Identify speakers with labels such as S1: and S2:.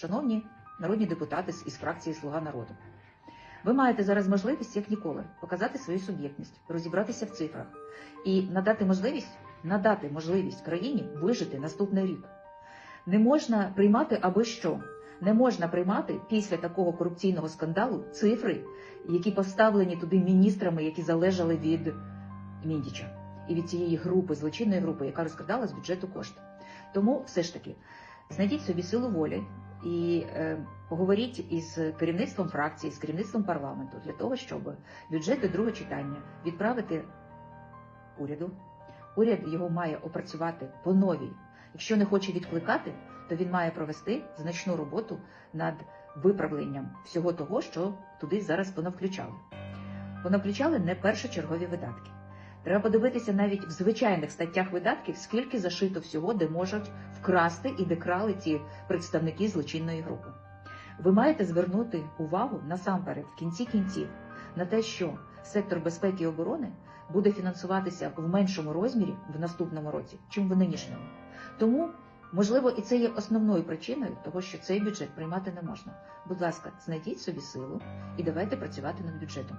S1: шановні народні депутати із фракції Слуга народу. Ви маєте зараз можливість, як ніколи, показати свою суб'єктність, розібратися в цифрах і надати можливість, надати можливість країні вижити наступний рік. Не можна приймати аби що. Не можна приймати після такого корупційного скандалу цифри, які поставлені туди міністрами, які залежали від Міндіча і від цієї групи, злочинної групи, яка розкрадала з бюджету кошти. Тому все ж таки знайдіть собі силу волі і е, поговоріть із керівництвом фракції, з керівництвом парламенту для того, щоб бюджет до другого читання відправити уряду. Уряд його має опрацювати по новій. Якщо не хоче відкликати, то він має провести значну роботу над виправленням всього того, що туди зараз понавключали. Понавключали не першочергові видатки. Треба подивитися навіть в звичайних статтях видатків, скільки зашито всього, де можуть вкрасти і де крали ці представники злочинної групи. Ви маєте звернути увагу насамперед в кінці кінців на те, що сектор безпеки і оборони буде фінансуватися в меншому розмірі в наступному році, чим в нинішньому. Тому, можливо, і це є основною причиною того, що цей бюджет приймати не можна. Будь ласка, знайдіть собі силу і давайте працювати над бюджетом.